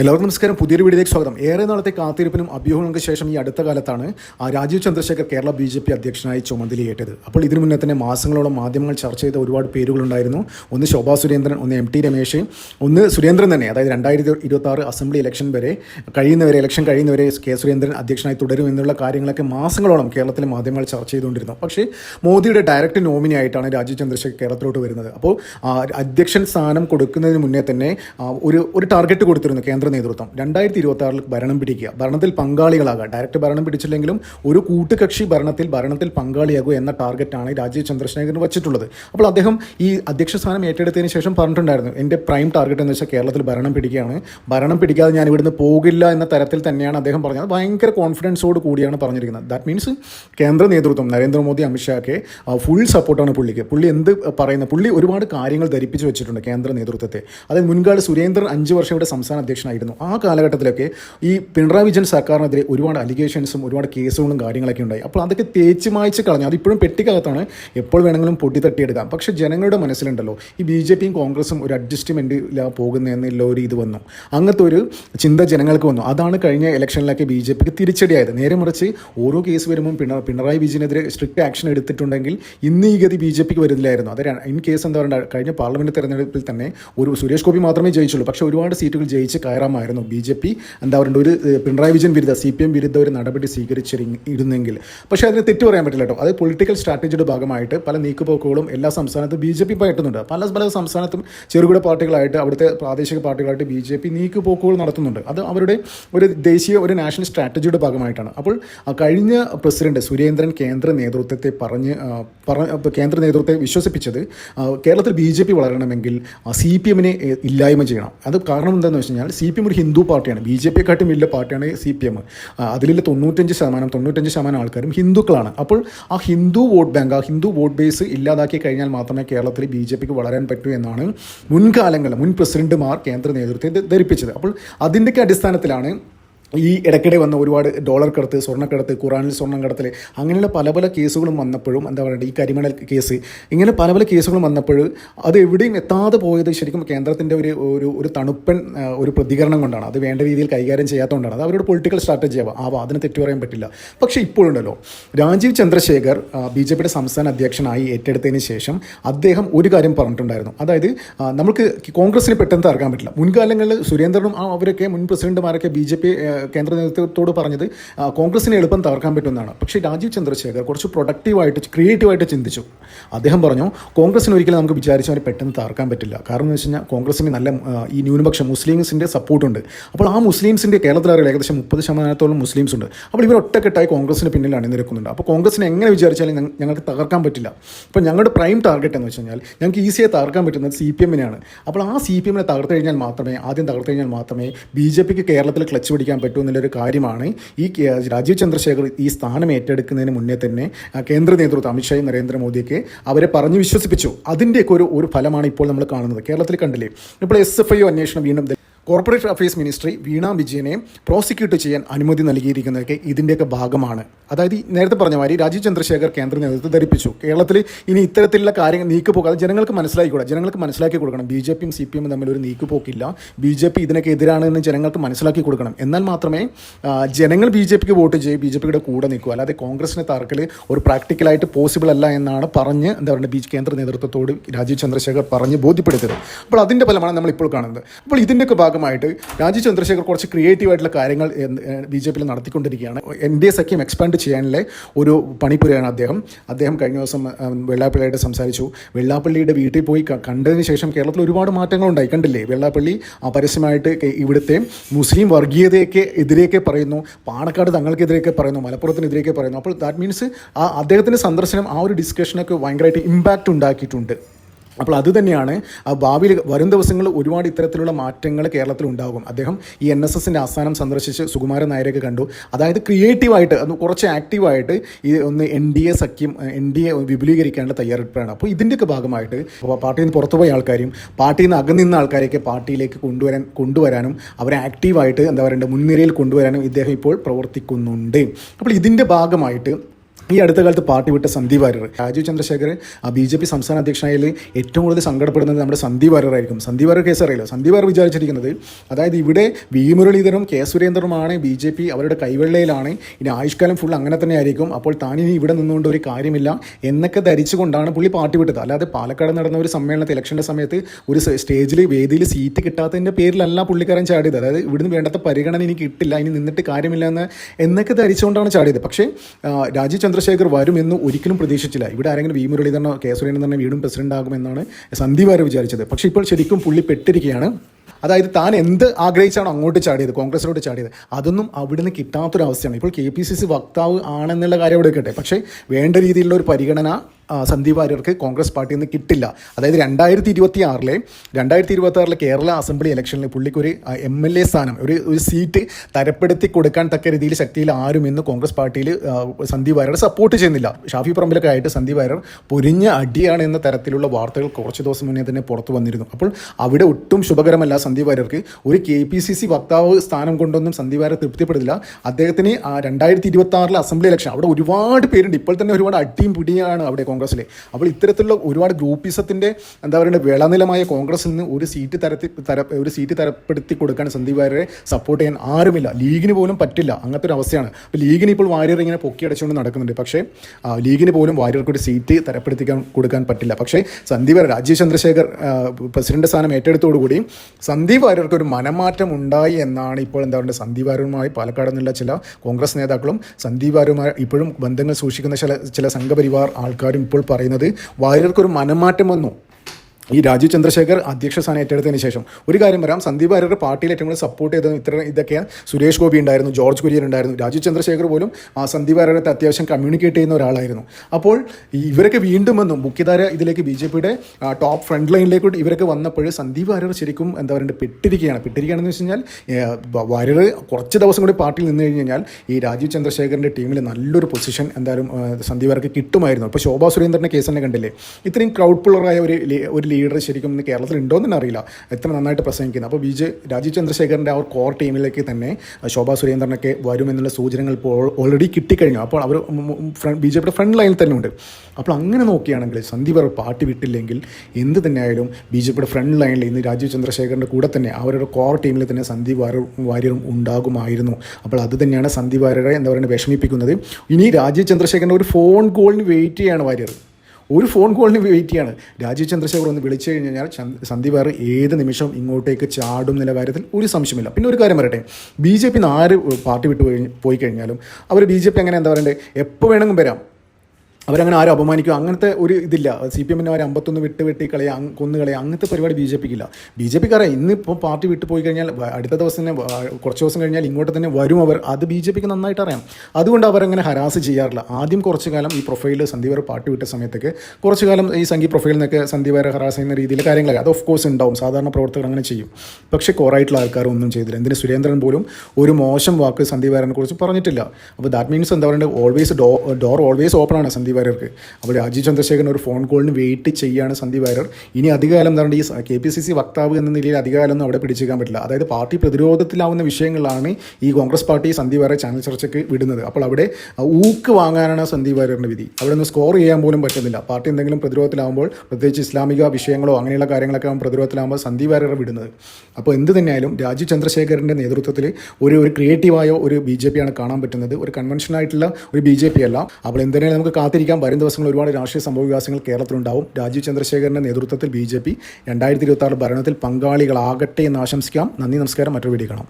എല്ലാവർക്കും നമസ്കാരം. പുതിയൊരു വീഡിയോയിലേക്ക് സ്വാഗതം. ഏറെ നാളത്തെ കാത്തിരിപ്പിനും അഭ്യൂഹങ്ങൾക്ക് ശേഷം ഈ അടുത്ത കാലത്താണ് Rajeev Chandrasekhar Kerala B J P അധ്യക്ഷനായി ചുമതലയേറ്റത്. അപ്പോൾ ഇതിനു മുന്നേ തന്നെ മാസങ്ങളോളം മാധ്യമങ്ങൾ ചർച്ച ചെയ്ത ഒരുപാട് പേരുകളുണ്ടായിരുന്നു. ഒന്ന് ശോഭാ സുരേന്ദ്രൻ ഒന്ന് എം ടി രമേശ് ഒന്ന് സുരേന്ദ്രൻ തന്നെ. അതായത് രണ്ടായിരത്തി ഇരുപത്തി ആറ് അസംബ്ലി ഇലക്ഷൻ വരെ കഴിയുന്നവരെ ഇലക്ഷൻ കഴിയുന്നവരെ കെ സുരേന്ദ്രൻ അധ്യക്ഷനായി തുടരും എന്നുള്ള കാര്യങ്ങളൊക്കെ മാസങ്ങളോളം കേരളത്തിലെ മാധ്യമങ്ങൾ ചർച്ച ചെയ്തുകൊണ്ടിരുന്നു. പക്ഷേ മോദിയുടെ ഡയറക്റ്റ് നോമിനി ആയിട്ടാണ് രാജീവ് ചന്ദ്രശേഖർ കേരളത്തിലോട്ട് വരുന്നത്. അപ്പോൾ അധ്യക്ഷൻ സ്ഥാനം കൊടുക്കുന്നതിന് മുന്നേ തന്നെ ഒരു ഒരു ടാർഗറ്റ് കൊടുത്തിരുന്നു കേന്ദ്ര നേതൃത്വം. രണ്ടായിരത്തി ഇരുപത്തി ആറിൽ ഭരണം പിടിക്കുക. ഭരണത്തിൽ പങ്കാളികളാകുക. ഡയറക്റ്റ് ഭരണം പിടിച്ചില്ലെങ്കിലും ഒരു കൂട്ടുകക്ഷി ഭരണത്തിൽ ഭരണത്തിൽ പങ്കാളിയാകുക എന്ന ടാർഗറ്റാണ് രാജീവ് ചന്ദ്രശേഖരൻ വച്ചിട്ടുള്ളത്. അപ്പോൾ അദ്ദേഹം ഈ അധ്യക്ഷ സ്ഥാനം ഏറ്റെടുത്തതിന് ശേഷം പറഞ്ഞിട്ടുണ്ടായിരുന്നു എന്റെ പ്രൈം ടാർഗറ്റ് എന്ന് വെച്ചാൽ കേരളത്തിൽ ഭരണം പിടിക്കുകയാണ്. ഭരണം പിടിക്കാതെ ഞാൻ ഇവിടുന്ന് പോകില്ല എന്ന തരത്തിൽ തന്നെയാണ് അദ്ദേഹം പറഞ്ഞത്. ഭയങ്കര കോൺഫിഡൻസോട് കൂടിയാണ് പറഞ്ഞിരിക്കുന്നത്. ദാറ്റ് മീൻസ് കേന്ദ്ര നേതൃത്വം നരേന്ദ്രമോദി അമിത്ഷാക്ക് ഫുൾ സപ്പോർട്ടാണ് പുള്ളിക്ക്. പുള്ളി എന്ത് പറയുന്ന പുള്ളി ഒരുപാട് കാര്യങ്ങൾ ധരിപ്പിച്ചു വെച്ചിട്ടുണ്ട് കേന്ദ്ര നേതൃത്വത്തെ. അതായത് മുൻകാല സുരേന്ദ്രൻ അഞ്ച് വർഷം ഇവിടെ സംസ്ഥാന അധ്യക്ഷനായിരുന്നു ആ കാലഘട്ടത്തിലൊക്കെ ഈ പിണറായി വിജയൻ സർക്കാരിനെതിരെ ഒരുപാട് അലിഗേഷൻസും ഒരുപാട് കേസുകളും കാര്യങ്ങളൊക്കെ ഉണ്ടായി. അപ്പോൾ അതൊക്കെ തേച്ച് മായ്ച്ച് കളഞ്ഞു അതിപ്പോഴും പെട്ടിക്കകത്താണ് എപ്പോൾ വേണമെങ്കിലും പൊട്ടി തട്ടിയെടുക്കാം പക്ഷേ ജനങ്ങളുടെ മനസ്സിലുണ്ടല്ലോ ഈ ബി ജെ പിയും കോൺഗ്രസും ഒരു അഡ്ജസ്റ്റ്മെന്റിലാണ് പോകുന്നതെന്നുള്ള ഒരു ഇത് വന്നു. അങ്ങനത്തെ ഒരു ചിന്ത ജനങ്ങൾക്ക് വന്നു. അതാണ് കഴിഞ്ഞ ഇലക്ഷനിലൊക്കെ ബി ജെ പിക്ക് തിരിച്ചടിയായത്. നേരെ മറിച്ച് ഓരോ കേസ് വരുമ്പോൾ പിണ പിണറായി വിജയനെതിരെ സ്ട്രിക്റ്റ് ആക്ഷൻ എടുത്തിട്ടുണ്ടെങ്കിൽ ഇന്ന് ഈ ഗതി ബി ജെ പിക്ക് വരുന്നില്ലായിരുന്നു. അത് ഇൻ കേസ് എന്താ പറയുക കഴിഞ്ഞ പാർലമെന്റ് തെരഞ്ഞെടുപ്പിൽ തന്നെ ഒരു സുരേഷ് ഗോപി മാത്രമേ ജയിച്ചുള്ളൂ. പക്ഷേ ഒരുപാട് സീറ്റുകൾ ജയിച്ച് കയറാമായിരുന്നു ബി ജെ പി. എന്താ പറയുക ഒരു പിണറായി വിജയൻ വിരുദ്ധ സി പി എം വിരുദ്ധ ഒരു നടപടി സ്വീകരിച്ചിരുന്നെങ്കിൽ. പക്ഷേ അതിന് തെറ്റ് പറയാൻ പറ്റില്ല കേട്ടോ. അത് പൊളിറ്റിക്കൽ സ്ട്രാറ്റജിയുടെ ഭാഗമായിട്ട് പല നീക്കുപോക്കുകളും എല്ലാ സംസ്ഥാനത്തും ബി ജെ പി പയറ്റുന്നുണ്ട് പല പല സംസ്ഥാനത്തും ചെറുകിട പാർട്ടികളായിട്ട് അവിടുത്തെ പ്രാദേശിക പാർട്ടികളായിട്ട് ബി ജെ പി നീക്കുപോക്കുകൾ നടത്തുന്നുണ്ട്. അത് അവരുടെ ഒരു ദേശീയ ഒരു നാഷണൽ സ്ട്രാറ്റജിയുടെ ഭാഗമായിട്ടാണ്. അപ്പോൾ കഴിഞ്ഞ പ്രസിഡന്റ് സുരേന്ദ്രൻ കേന്ദ്ര നേതൃത്വത്തെ പറഞ്ഞ് കേന്ദ്ര നേതൃത്വത്തെ വിശ്വസിപ്പിച്ചത് കേരളത്തിൽ ബി ജെ പി വളരണമെങ്കിൽ സി പി എമ്മിനെ ഇല്ലായ്മ ചെയ്യണം. അത് കാരണം എന്താണെന്ന് വെച്ച് കഴിഞ്ഞാൽ സി പി എം ഒരു ഹിന്ദു പാർട്ടിയാണ്. ബി ജെ പിയെക്കാട്ടും വലിയ പാർട്ടിയാണ് സി പി എം. അതിലുള്ള തൊണ്ണൂറ്റഞ്ച് ശതമാനം തൊണ്ണൂറ്റഞ്ച് ശതമാനം ആൾക്കാരും ഹിന്ദുക്കളാണ്. അപ്പോൾ ആ ഹിന്ദു വോട്ട് ബാങ്ക് ആ ഹിന്ദു വോട്ട് ബേസ് ഇല്ലാതാക്കി കഴിഞ്ഞാൽ മാത്രമേ കേരളത്തിൽ ബി ജെ പിക്ക് വളരാൻ പറ്റൂ എന്നാണ് മുൻകാലങ്ങളിൽ മുൻ പ്രസിഡന്റുമാർ കേന്ദ്ര നേതൃത്വത്തെ ധരിപ്പിച്ചത്. അപ്പോൾ അതിന്റെയൊക്കെ അടിസ്ഥാനത്തിലാണ് ഈ ഇടയ്ക്കിടെ വന്ന ഒരുപാട് ഡോളർ കടത്ത് സ്വർണക്കടത്ത് ഖുറാനിൽ സ്വർണം കടത്തൽ അങ്ങനെയുള്ള പല പല കേസുകളും വന്നപ്പോഴും എന്താ പറയുക ഈ കരിമണൽ കേസ് ഇങ്ങനെ പല പല കേസുകളും വന്നപ്പോൾ അത് എവിടെയും എത്താതെ പോയത് ശരിക്കും കേന്ദ്രത്തിന്റെ ഒരു ഒരു ഒരു തണുപ്പൻ ഒരു പ്രതികരണം കൊണ്ടാണ്. അത് വേണ്ട രീതിയിൽ കൈകാര്യം ചെയ്യാത്തതുകൊണ്ടാണ് അത് അവരുടെ പൊളിറ്റിക്കൽ സ്ട്രാറ്റജി ആവാം. ആവാം അതിന് തെറ്റു പറയാൻ പറ്റില്ല. പക്ഷേ ഇപ്പോഴുണ്ടല്ലോ രാജീവ് ചന്ദ്രശേഖർ ബി ജെ പിയുടെ സംസ്ഥാന അധ്യക്ഷനായി ഏറ്റെടുത്തതിന് ശേഷം അദ്ദേഹം ഒരു കാര്യം പറഞ്ഞിട്ടുണ്ടായിരുന്നു. അതായത് നമുക്ക് കോൺഗ്രസിന് പെട്ടെന്ന് തകർക്കാൻ പറ്റില്ല. മുൻകാലങ്ങളിൽ സുരേന്ദ്രനും അവരൊക്കെ മുൻ പ്രസിഡന്റുമാരൊക്കെ ബി ജെ പി കേന്ദ്ര നേതൃത്വത്തോട് പറഞ്ഞത് കോൺഗ്രസിനെ എളുപ്പം തകർക്കാൻ പറ്റുമെന്നാണ്. പക്ഷേ രാജീവ് ചന്ദ്രശേഖർ കുറച്ച് പ്രൊഡക്റ്റീവായിട്ട് ക്രിയേറ്റീവായിട്ട് ചിന്തിച്ചു. അദ്ദേഹം പറഞ്ഞു കോൺഗ്രസിന് ഒരിക്കലും നമുക്ക് വിചാരിച്ചവരെ പെട്ടെന്ന് തകർക്കാൻ പറ്റില്ല. കാരണം എന്ന് വെച്ച് കഴിഞ്ഞാൽ കോൺഗ്രസിന് നല്ല ഈ ന്യൂനപക്ഷം മുസ്ലിംസിന്റെ സപ്പോർട്ടുണ്ട്. അപ്പോൾ ആ മുസ്ലിംസിന്റെ കേരളത്തിലറിയാം ഏകദേശം മുപ്പത് ശതമാനത്തോളം മുസ്ലിംസ് ഉണ്ട് അപ്പോൾ ഇവർ ഒറ്റക്കെട്ടായി കോൺഗ്രസിന് പിന്നിൽ അണിനിരക്കുന്നുണ്ട്. അപ്പോൾ കോൺഗ്രസിനെ എങ്ങനെ വിചാരിച്ചാലും ഞങ്ങ- ഞങ്ങൾക്ക് തകർക്കാൻ പറ്റില്ല. അപ്പോൾ ഞങ്ങളുടെ പ്രൈം ടാർഗറ്റ് എന്ന് വെച്ച് കഴിഞ്ഞാൽ ഞങ്ങൾക്ക് ഈസിയായി തകർക്കാൻ പറ്റുന്നത് സി പി എമ്മിനെയാണ്. അപ്പോൾ ആ സി പി എമ്മിനെ തകർത്ത് കഴിഞ്ഞാൽ മാത്രമേ ആദ്യം തകർത്തു കഴിഞ്ഞാൽ മാത്രമേ ബി ജെ പിക്ക് കേരളത്തിൽ ക്ലച്ച് പിടിക്കാൻ പറ്റൂ എന്നുള്ളൊരു കാര്യമാണ്. ഈ രാജീവ് ചന്ദ്രശേഖർ ഈ സ്ഥാനം ഏറ്റെടുക്കുന്നതിന് മുന്നേ തന്നെ കേന്ദ്ര നേതൃത്വം അമിത്ഷായും നരേന്ദ്രമോദിയൊക്കെ അവരെ പറഞ്ഞു വിശ്വസിപ്പിച്ചു. അതിന്റെയൊക്കെ ഒരു ഒരു ഫലമാണ് ഇപ്പോൾ നമ്മൾ കാണുന്നത്. കേരളത്തിൽ കണ്ടില്ലേ? ഇപ്പോൾ എസ് എഫ് ഐ അന്വേഷണം വീണ്ടും കോർപ്പറേറ്റ് അഫയേഴ്സ് മിനിസ്ട്രി വീണ വിജയനെ പ്രോസിക്യൂട്ട് ചെയ്യാൻ അനുമതി നൽകിയിരിക്കുന്നതൊക്കെ ഇതിന്റെയൊക്കെ ഭാഗമാണ്. അതായത് നേരത്തെ പറഞ്ഞ മാതിരി രാജീവ് ചന്ദ്രശേഖർ കേന്ദ്ര നേതൃത്വം ധരിപ്പിച്ചു. കേരളത്തിൽ ഇനി ഇത്തരത്തിലുള്ള കാര്യങ്ങൾ നീക്കുപോക്ക് ജനങ്ങൾക്ക് മനസ്സിലാക്കിക്കൂടാ ജനങ്ങൾക്ക് മനസ്സിലാക്കി കൊടുക്കണം. ബി ജെ പിയും സി പി എമ്മും തമ്മിൽ ഒരു നീക്കുപോക്കില്ല. ബി ജെ പി ഇതിനൊക്കെ എതിരാണെന്ന് ജനങ്ങൾക്ക് മനസ്സിലാക്കി കൊടുക്കണം. എന്നാൽ മാത്രമേ ജനങ്ങൾ ബി ജെ പിക്ക് വോട്ട് ചെയ്യും ബി ജെ പിയുടെ കൂടെ നിൽക്കുക അല്ലാതെ കോൺഗ്രസിനെ തറക്കൽ ഒരു പ്രാക്ടിക്കലായിട്ട് പോസിബിൾ അല്ല എന്നാണ് പറഞ്ഞ് എന്താ പറയുക ബി കേന്ദ്ര നേതൃത്വത്തോട് രാജീവ് ചന്ദ്രശേഖർ പറഞ്ഞ് ബോധ്യപ്പെടുത്തിയത്. അപ്പോൾ അതിന്റെ ഫലമാണ് നമ്മൾ ഇപ്പോൾ കാണുന്നത്. അപ്പോൾ ഇതിന്റെയൊക്കെ ഭാഗമായിട്ട് രാജീവ് ചന്ദ്രശേഖർ കുറച്ച് ക്രിയേറ്റീവ് ആയിട്ടുള്ള കാര്യങ്ങൾ ബി ജെ പിയിൽ നടത്തിക്കൊണ്ടിരിക്കുകയാണ്. എൻ ഡി എ സഖ്യം എക്സ്പാൻഡ് ചെയ്യാനുള്ള ഒരു പണിപ്പുരയാണ് അദ്ദേഹം. അദ്ദേഹം കഴിഞ്ഞ ദിവസം വെള്ളാപ്പള്ളിയായിട്ട് സംസാരിച്ചു. വെള്ളാപ്പള്ളിയുടെ വീട്ടിൽ പോയി കണ്ടതിന് ശേഷം കേരളത്തിൽ ഒരുപാട് മാറ്റങ്ങൾ ഉണ്ടായി കണ്ടില്ലേ വെള്ളാപ്പള്ളി പരസ്യമായിട്ട് ഇവിടുത്തെ മുസ്ലിം വർഗീയതയൊക്കെ എതിരെയൊക്കെ പറയുന്നു. പാണക്കാട് തങ്ങൾക്കെതിരെയൊക്കെ പറയുന്നു. മലപ്പുറത്തിനെതിരെയൊക്കെ പറയുന്നു. അപ്പോൾ ദാറ്റ് മീൻസ് ആ അദ്ദേഹത്തിന്റെ സന്ദർശനം ആ ഒരു ഡിസ്കഷനൊക്കെ ഭയങ്കരമായിട്ട് ഇമ്പാക്റ്റ് ഉണ്ടാക്കിയിട്ടുണ്ട്. അപ്പോൾ അത് തന്നെയാണ് ആ ഭാവിയിൽ വരും ദിവസങ്ങളിൽ ഒരുപാട് ഇത്തരത്തിലുള്ള മാറ്റങ്ങൾ കേരളത്തിൽ ഉണ്ടാകും. അദ്ദേഹം ഈ എൻ എസ് എസിന്റെ ആസ്ഥാനം സന്ദർശിച്ച് സുകുമാരൻ നായരൊക്കെ കണ്ടു. അതായത് ക്രിയേറ്റീവായിട്ട് അത് കുറച്ച് ആക്റ്റീവായിട്ട് ഈ ഒന്ന് എൻ ഡി എ സഖ്യം എൻ ഡി എ വിപുലീകരിക്കാനുള്ള തയ്യാറെടുപ്പാണ് അപ്പോൾ ഇതിന്റെയൊക്കെ ഭാഗമായിട്ട് പാർട്ടിയിൽ നിന്ന് പുറത്തുപോയ ആൾക്കാരും പാർട്ടിയിൽ നിന്ന് അകന്നിന്ന ആൾക്കാരെയൊക്കെ പാർട്ടിയിലേക്ക് കൊണ്ടുവരാൻ കൊണ്ടുവരാനും അവരെ ആക്റ്റീവായിട്ട് എന്താ പറയുക മുൻനിരയിൽ കൊണ്ടുവരാനും ഇദ്ദേഹം ഇപ്പോൾ പ്രവർത്തിക്കുന്നുണ്ട്. അപ്പോൾ ഇതിന്റെ ഭാഗമായിട്ട് ഈ അടുത്ത കാലത്ത് പാർട്ടി വിട്ട Sandeep Warrier. Rajeev Chandrasekhar B J P സംസ്ഥാന അധ്യക്ഷനായി ഏറ്റവും കൂടുതൽ സങ്കടപ്പെടുന്നത് നമ്മുടെ സന്ദീപ് വാര്യർ ആയിരിക്കും സന്ദീപ് വാര്യർ കേസ് അറിയില്ല. സന്ദീപ് വാര്യർ വിചാരിച്ചിരിക്കുന്നത് അതായത് ഇവിടെ വി മുരളീധരും കെ സുരേന്ദ്രനുമാണ് ബി ജെ പി അവരുടെ കൈവെള്ളയിലാണ്. ഇനി ആയുഷ്കാലം ഫുൾ അങ്ങനെ തന്നെ ആയിരിക്കും. അപ്പോൾ താനിനി ഇവിടെ നിന്നുകൊണ്ട് ഒരു കാര്യമില്ല എന്നൊക്കെ ധരിച്ചുകൊണ്ടാണ് പുള്ളി പാർട്ടി വിട്ടത്. അല്ലാതെ പാലക്കാട് നടന്ന ഒരു സമ്മേളനത്തിൽ ഇലക്ഷന്റെ സമയത്ത് ഒരു സ്റ്റേജിൽ വേദിയിൽ സീറ്റ് കിട്ടാത്തതിന്റെ പേരിലല്ല പുള്ളിക്കാരൻ ചാടിയത്. അതായത് ഇവിടുന്ന് വേണ്ടത്ര പരിഗണന ഇനി കിട്ടില്ല ഇനി നിന്നിട്ട് കാര്യമില്ല എന്ന് എന്നൊക്കെ ധരിച്ചുകൊണ്ടാണ് ചാടിയത്. പക്ഷേ രാജീവ് ചന്ദ്രശേഖർ വരുമെന്ന് ഒരിക്കലും പ്രതീക്ഷിച്ചില്ല. ഇവിടെ ആരെങ്കിലും വി. മുരളീധരനോ കെ. സുരേന്ദ്രൻ തന്നെ വീണ്ടും പ്രസിഡന്റ് ആകുമെന്നാണ് സന്ദീപ് വാര്യർ വിചാരിച്ചത്. പക്ഷേ ഇപ്പോൾ ശരിക്കും പുള്ളി പെട്ടിരിക്കുകയാണ്. അതായത് താൻ എന്ത് ആഗ്രഹിച്ചാണോ അങ്ങോട്ട് ചാടിയത് കോൺഗ്രസിലോട്ട് ചാടിയത് അതൊന്നും അവിടുന്ന് കിട്ടാത്തൊരവസ്ഥയാണ്. ഇപ്പോൾ കെ. പി. സി. സി വക്താവ് ആണെന്നുള്ള കാര്യം അവിടെ കേട്ടെ പക്ഷേ വേണ്ട രീതിയിലുള്ള ഒരു പരിഗണന സന്ദീപ് വാര്യർക്ക് കോൺഗ്രസ് പാർട്ടിയിൽ നിന്ന് കിട്ടില്ല. അതായത് രണ്ടായിരത്തി ഇരുപത്തി ആറിലെ രണ്ടായിരത്തി ഇരുപത്തി ആറിലെ കേരള അസംബ്ലി ഇലക്ഷനിൽ പുള്ളിക്ക് ഒരു എം എൽ എ സ്ഥാനം ഒരു ഒരു സീറ്റ് തരപ്പെടുത്തി കൊടുക്കാൻ തക്ക രീതിയിൽ ശക്തിയിൽ ആരും ഇന്ന് കോൺഗ്രസ് പാർട്ടിയിൽ സന്ദീപ് വാര്യർ സപ്പോർട്ട് ചെയ്യുന്നില്ല. ഷാഫി പറമ്പിലൊക്കെ ആയിട്ട് സന്ദീപ് വാര്യർ പൊരിഞ്ഞ അടിയാണ് എന്ന തരത്തിലുള്ള വാർത്തകൾ കുറച്ച് ദിവസം മുന്നേ തന്നെ പുറത്തു വന്നിരുന്നു. അപ്പോൾ അവിടെ ഒട്ടും ശുഭകരമല്ല സന്ദീപ് വാര്യർക്ക്. ഒരു കെ പി സി സി വക്താവ് സ്ഥാനം കൊണ്ടൊന്നും സന്ദീപ് വാര്യർ തൃപ്തിപ്പെടുന്നില്ല. അദ്ദേഹത്തിന് രണ്ടായിരത്തി ഇരുപത്തി ആറിലെ അസംബ്ലി ഇലക്ഷൻ അവിടെ ഒരുപാട് പേരുണ്ട്. ഇപ്പോൾ തന്നെ ഒരുപാട് അടിയും പിടിയാണ് അവിടെ കോൺഗ്രസ്സിൽ അപ്പോൾ ഇത്തരത്തിലുള്ള ഒരുപാട് ഗ്രൂപ്പിസത്തിന്റെ എന്താ പറയുക വിളനിലമായ കോൺഗ്രസ്സിൽ നിന്ന് ഒരു സീറ്റ് തരത്തി തര ഒരു സീറ്റ് തരപ്പെടുത്തി കൊടുക്കാൻ സന്ദീപ് വാര്യരെ സപ്പോർട്ട് ചെയ്യാൻ ആരുമില്ല. ലീഗിന് പോലും പറ്റില്ല. അങ്ങനത്തെ ഒരു അവസ്ഥയാണ്. അപ്പോൾ ലീഗിന് ഇപ്പോൾ വാര്യർ ഇങ്ങനെ പൊക്കി അടച്ചുകൊണ്ട് നടക്കുന്നുണ്ട്. പക്ഷേ ലീഗിന് പോലും വാര്യർക്ക് ഒരു സീറ്റ് തരപ്പെടുത്തിക്കാൻ കൊടുക്കാൻ പറ്റില്ല. പക്ഷേ സന്ദീപ് രാജീവ് ചന്ദ്രശേഖർ പ്രസിഡന്റ് സ്ഥാനം ഏറ്റെടുത്തോടുകൂടി സന്ദീപ് വാര്യർക്ക് ഒരു മനമാറ്റം ഉണ്ടായി എന്നാണ് ഇപ്പോൾ എന്താ പറയുക സന്ദീപ് വാര്യരുമായി പാലക്കാട് നിന്നുള്ള ചില കോൺഗ്രസ് നേതാക്കളും സന്ദീപ് വാര്യരുമായി ഇപ്പോഴും ബന്ധങ്ങൾ സൂക്ഷിക്കുന്ന ചില ചില സംഘപരിവാർ ആൾക്കാരും ഇപ്പോൾ പറയുന്നത് വാര്യർക്കൊരു മനമാറ്റം വന്നു. ഈ രാജീവ് ചന്ദ്രശേഖർ അധ്യക്ഷ സ്ഥാനം ഏറ്റെടുത്തതിന് ശേഷം. ഒരു കാര്യം പറയാം സന്ദീപ് വാര്യരുടെ പാർട്ടിയിൽ ഏറ്റവും കൂടുതൽ സപ്പോർട്ട് ചെയ്തത് ഇത്ര ഇതൊക്കെയാണ് സുരേഷ് ഗോപി ഉണ്ടായിരുന്നു ജോർജ് കുര്യൻ ഉണ്ടായിരുന്നു. രാജീവ് ചന്ദ്രശേഖർ പോലും ആ സന്ദീപ് വാര്യരുടെ അത്യാവശ്യം കമ്മ്യൂണിക്കേറ്റ് ചെയ്യുന്ന ഒരാളായിരുന്നു. അപ്പോൾ ഇവരൊക്കെ വീണ്ടും വന്നു മുഖ്യധാര ഇതിലേക്ക് ബി ജെ പിയുടെ ടോപ്പ് ഫ്രണ്ട് ലൈനിലേക്ക് ഇവരൊക്കെ വന്നപ്പോൾ സന്ദീപ് വാര്യർ ശരിക്കും എന്താ പറയുക പെട്ടിരിക്കുകയാണ്. പെട്ടിരിക്കുകയാണെന്ന് വെച്ച് കഴിഞ്ഞാൽ വാര്യർ കുറച്ച് ദിവസം കൂടി പാർട്ടിയിൽ നിന്ന് കഴിഞ്ഞ് കഴിഞ്ഞാൽ ഈ രാജീവ് ചന്ദ്രശേഖറിന്റെ ടീമിൽ നല്ലൊരു പൊസിഷൻ എന്തായാലും സന്ദീപ് വാര്യർക്ക് കിട്ടുമായിരുന്നു. അപ്പോൾ ശോഭാ സുരേന്ദ്രന്റെ കേസ് തന്നെ കണ്ടില്ലേ? ഇത്രയും ക്രൗഡ് പുള്ളറായ ഒരു ഒരു ലീഡർ ശരിക്കും ഇന്ന് കേരളത്തിൽ ഉണ്ടോ എന്ന് അറിയില്ല. എത്ര നന്നായിട്ട് പ്രസംഗിക്കുന്നത് അപ്പോൾ ബിജെ രാജീവ് ചന്ദ്രശേഖരന്റെ ആ ഒരു കോർ ടീമിലേക്ക് തന്നെ ശോഭാ സുരേന്ദ്രനൊക്കെ വരുമെന്നുള്ള സൂചനകൾ ഇപ്പോൾ ഓൾറെഡി കിട്ടിക്കഴിഞ്ഞു. അപ്പോൾ അവർ ബി ജെ പിയുടെ ഫ്രണ്ട് ലൈനിൽ തന്നെ ഉണ്ട്. അപ്പോൾ അങ്ങനെ നോക്കുകയാണെങ്കിൽ സന്ദീപ് പാർട്ടി വിട്ടില്ലെങ്കിൽ എന്ത് തന്നെയായാലും ബി ജെ പിയുടെ ഫ്രണ്ട് ലൈനിൽ ഇന്ന് രാജീവ് ചന്ദ്രശേഖരന്റെ കൂടെ തന്നെ അവരുടെ കോർ ടീമിൽ തന്നെ സന്ദീപ് വാര്യരും ഉണ്ടാകുമായിരുന്നു. അപ്പോൾ അത് തന്നെയാണ് സന്ദീപ് വാര്യരെ എന്താ പറയുക വിഷമിപ്പിക്കുന്നത്. ഇനി രാജീവ് ചന്ദ്രശേഖരന്റെ ഒരു ഫോൺ കോളിന് വെയിറ്റ് ചെയ്യാണ് വാര്യർ. ഒരു ഫോൺ കോളിന് വെയിറ്റ് ചെയ്യാണ്. രാജീവ് ചന്ദ്രശേഖർ ഒന്ന് വിളിച്ചു കഴിഞ്ഞാൽ സന്ദീപ് വാര്യർ ഏത് നിമിഷം ഇങ്ങോട്ടേക്ക് ചാടും എന്നുള്ള കാര്യത്തിൽ ഒരു സംശയമില്ല പിന്നെ ഒരു കാര്യം പറയട്ടെ. ബി ജെ പി ആര് പാർട്ടി വിട്ട് പോയി കഴിഞ്ഞാലും അവർ ബി ജെ പി അങ്ങനെ എന്താ പറയണ്ടേ? എപ്പോൾ വേണമെങ്കിലും വരാം. അവരങ്ങനെ ആരും അപമാനിക്കുക അങ്ങനത്തെ ഒരു ഇതില്ല. സി പി എമ്മിനെ അവർ അമ്പത്തൊന്ന് വിട്ട് വെട്ടി കളയുക കൊന്നു കളയുക അങ്ങനത്തെ പരിപാടി ബി ജെ പിക്കില്ല. ബി ജെ പിക്ക് അറിയാം ഇന്നിപ്പോൾ പാർട്ടി വിട്ട് പോയി കഴിഞ്ഞാൽ അടുത്ത ദിവസം തന്നെ കുറച്ച് ദിവസം കഴിഞ്ഞാൽ ഇങ്ങോട്ട് തന്നെ വരും അവർ. അത് ബി ജെ പിക്ക് നന്നായിട്ട് അറിയാം. അതുകൊണ്ട് അവരങ്ങനെ ഹരാസ് ചെയ്യാറില്ല. ആദ്യം കുറച്ച് കാലം ഈ പ്രൊഫൈൽ സന്ദീപ് വാര്യർ പാർട്ടി വിട്ട സമയത്തൊക്കെ കുറച്ച് കാലം ഈ സംഗീ പ്രൊഫൈലിൽ നിന്നൊക്കെ സന്ദീപ് വാര്യർ ഹരാസ് ചെയ്യുന്ന രീതിയിൽ കാര്യങ്ങളൊക്കെ അത് ഓഫ് കോഴ്സ് ഉണ്ടാവും. സാധാരണ പ്രവർത്തകർ അങ്ങനെ ചെയ്യും. പക്ഷേ കോറായിട്ടുള്ള ആൾക്കാരൊന്നും ചെയ്തില്ല. എന്തിന് സുരേന്ദ്രൻ പോലും ഒരു മോശം വാക്ക് സന്ദീപ് കുറിച്ച് പറഞ്ഞിട്ടില്ല. അപ്പോൾ ദാറ്റ് മീൻസ് എന്താ പറയുക always do door always open ആണ് സന്ദീപ് വാര്യർക്ക് അപ്പോൾ രാജീവ് ചന്ദ്രശേഖരൻ ഒരു ഫോൺ കോളിന് വെയിറ്റ് ചെയ്യാണ് സന്ദീപ് വാര്യർ. ഇനി അധികകാലം എന്താണ് ഈ കെ പി സി സി വക്താവ് എന്ന നിലയിൽ അധികകാലമൊന്നും അവിടെ പിടിച്ചേക്കാൻ പറ്റില്ല. അതായത് പാർട്ടി പ്രതിരോധത്തിലാവുന്ന വിഷയങ്ങളാണ് ഈ കോൺഗ്രസ് പാർട്ടി സന്ദീപ് വാര്യർ ചാനൽ ചർച്ചയ്ക്ക് വിടുന്നത്. അപ്പോൾ അവിടെ ഊക്ക് വാങ്ങാനാണ് സന്ദീപ് വാര്യറിന്റെ വിധി. അവിടെ നിന്ന് സ്കോർ ചെയ്യാൻ പോലും പറ്റുന്നില്ല. പാർട്ടി എന്തെങ്കിലും പ്രതിരോധത്തിലാവുമ്പോൾ പ്രത്യേകിച്ച് ഇസ്ലാമിക വിഷയങ്ങളോ അങ്ങനെയുള്ള കാര്യങ്ങളൊക്കെ ആകുമ്പോൾ പ്രതിരോധത്തിലാകുമ്പോൾ സന്ദീപ് വാര്യർ വിടുന്നത്. അപ്പോൾ എന്ത് തന്നെയായാലും രാജീവ് ചന്ദ്രശേഖരന്റെ നേതൃത്വത്തിൽ ഒരു ഒരു ക്രിയേറ്റീവായ ഒരു ബി ജെ പിയാണ് കാണാൻ പറ്റുന്നത്. ഒരു കൺവെൻഷനായിട്ടുള്ള ഒരു ബി ജെ പി അല്ല. അപ്പോൾ എന്തിനായാലും നമുക്ക് കാത്തിരിക്കാം. വരും ദിവസങ്ങളിൽ ഒരുപാട് രാഷ്ട്രീയ സംഭവ വികാസങ്ങൾ കേരളത്തിലുണ്ടാവും. രാജീവ് ചന്ദ്രശേഖരന്റെ നേതൃത്വത്തിൽ ബി ജെ പി രണ്ടായിരത്തി ഇരുപത്തി ഭരണത്തിൽ പങ്കാളികളാകട്ടെ എന്ന് ആശംസിക്കാം. നന്ദി നമസ്കാരം. മറ്റൊരു വീഡിയോ കാണാം.